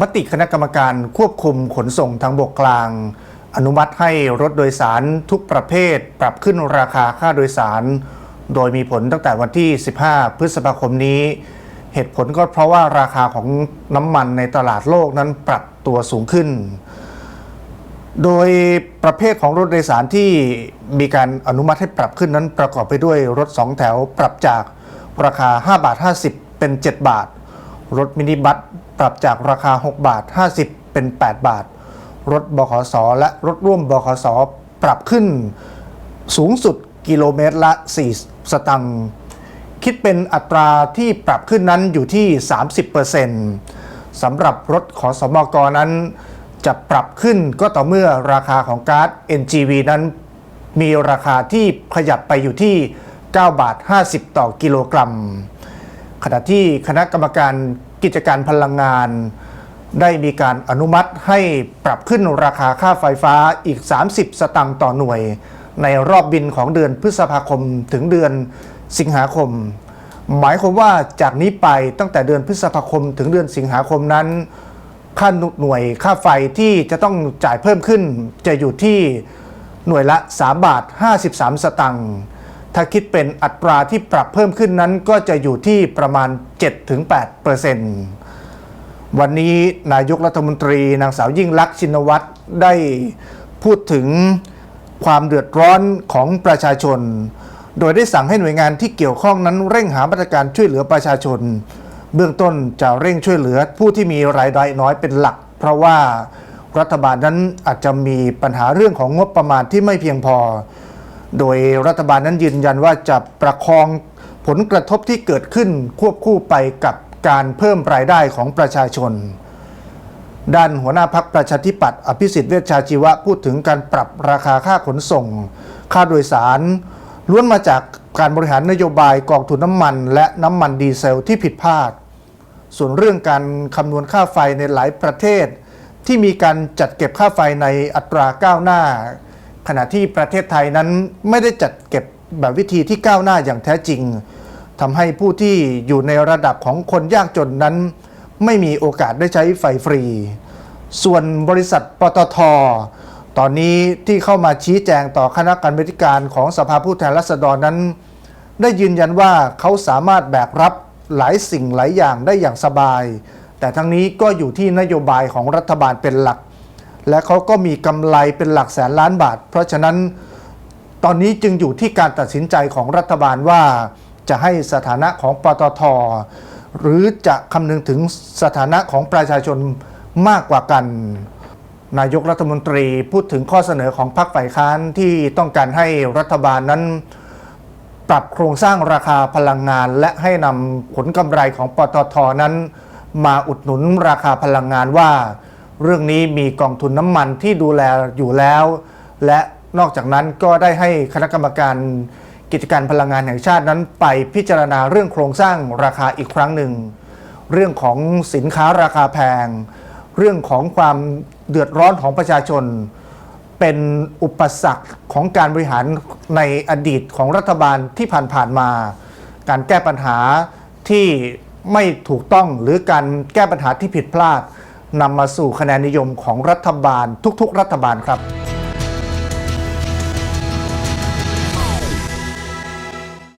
มติคณะกรรมการควบคุมขนส่งทางบกกลาง อนุมัติให้รถโดยสารทุกประเภท ปรับขึ้นราคาค่าโดยสาร โดยมีผลตั้งแต่วันที่ 15 พฤษภาคมนี้ เหตุผลก็เพราะว่าราคาของน้ำมันในตลาดโลกนั้นปรับตัวสูงขึ้น โดยประเภทของรถโดยสารที่มีการอนุมัติให้ปรับขึ้นนั้นประกอบไปด้วยรถ2แถวปรับจากราคา 5 บาท 50 เป็น 7 บาท รถมินิบัส ปรับจากราคา 6 บาท 50 เป็น 8 บาท รถบขสและรถร่วมบขสปรับขึ้นสูงสุดกิโลเมตรละ 4 สตังค์คิดเป็นอัตราที่ปรับขึ้นนั้นอยู่ที่ 30%สำหรับรถขอสมกนั้น จะปรับขึ้นก็ต่อเมื่อราคาของก๊าซ NGV นั้น มีราคาที่ขยับไปอยู่ที่ 9 บาท 50 ต่อกิโลกรัม ขณะที่คณะกรรมการ กิจการพลังงาน ได้มีการอนุมัติให้ปรับขึ้นราคาค่าไฟฟ้าอีก 30 สตางค์ต่อหน่วย ในรอบบินของเดือนพฤษภาคมถึงเดือนสิงหาคม หมายความว่าจากนี้ไปตั้งแต่เดือนพฤษภาคมถึงเดือนสิงหาคมนั้น ค่าหน่วยค่าไฟที่จะต้องจ่ายเพิ่มขึ้นจะอยู่ที่หน่วยละ 3 บาท 53 สตังค์ ถ้าคิดเป็นอัตราที่ปรับเพิ่มขึ้นนั้นก็จะอยู่ที่ประมาณ 7-8%เปอร์เซนต์วันนี้นายกรัฐมนตรีนางสาวยิ่งลักษณ์ชินวัตรได้พูดถึงความเดือดร้อนของประชาชน โดยได้สั่งให้หน่วยงานที่เกี่ยวข้องนั้นเร่งหามาตรการช่วยเหลือประชาชน เบื้องต้นจะเร่งช่วยเหลือผู้ที่มีรายได้น้อยเป็นหลัก เพราะว่ารัฐบาลนั้นอาจจะมีปัญหาเรื่องของงบประมาณที่ไม่เพียงพอ โดยรัฐบาลนั้นยืนยันว่าจะประคองผลกระทบที่เกิดขึ้นควบคู่ไปกับการเพิ่มรายได้ของประชาชน ด้านหัวหน้าพักประชาธิปัตย์อภิสิทธิ์เวชชาชีวะพูดถึงการปรับราคาค่าขนส่ง ค่าโดยสาร ล้วนมาจากการบริหารนโยบายกองทุนน้ำมัน และน้ำมันดีเซลที่ผิดพลาด ส่วนเรื่องการคำนวณค่าไฟในหลายประเทศ ที่มีการจัดเก็บค่าไฟในอัตราก้าวหน้า ขณะที่ประเทศไทยนั้นไม่ได้จัดเก็บแบบวิธีที่ก้าวหน้าอย่างแท้จริงทำให้ผู้ที่อยู่ในระดับของคนยากจนนั้น ไม่มีโอกาสได้ใช้ไฟฟรี ส่วนบริษัทปตท ตอนนี้ที่เข้ามาชี้แจงต่อคณะกรรมาการของสภาผู้แทนราษฎรนั้น ได้ยืนยันว่าเขาสามารถแบกรับหลายสิ่งหลายอย่างได้อย่างสบาย แต่ทั้งนี้ก็อยู่ที่นโยบายของรัฐบาลเป็นหลัก และเขาก็มีกำไรเป็นหลักแสนล้านบาท เพราะฉะนั้นตอนนี้จึงอยู่ที่การตัดสินใจของรัฐบาลว่าจะให้สถานะของปตท หรือจะคำนึงถึงสถานะของประชาชนมากกว่ากัน นายกรัฐมนตรีพูดถึงข้อเสนอของพรรคฝ่ายค้านที่ต้องการให้รัฐบาลนั้น ปรับโครงสร้างราคาพลังงาน และให้นำผลกำไรของปตทนั้น มาอุดหนุนราคาพลังงานว่า เรื่องนี้มีกองทุนน้ำมันที่ดูแลอยู่แล้ว และนอกจากนั้นก็ได้ให้คณะกรรมการกิจการพลังงานแห่งชาตินั้นไปพิจารณาเรื่องโครงสร้างราคาอีกครั้งหนึ่ง เรื่องของสินค้าราคาแพง เรื่องของความเดือดร้อนของประชาชน เป็นอุปสรรคของการบริหารในอดีตของรัฐบาลที่ผ่านๆมา การแก้ปัญหาที่ไม่ถูกต้องหรือการแก้ปัญหาที่ผิดพลาด นำมาสู่คะแนนนิยมของรัฐบาลทุกๆ รัฐบาลครับ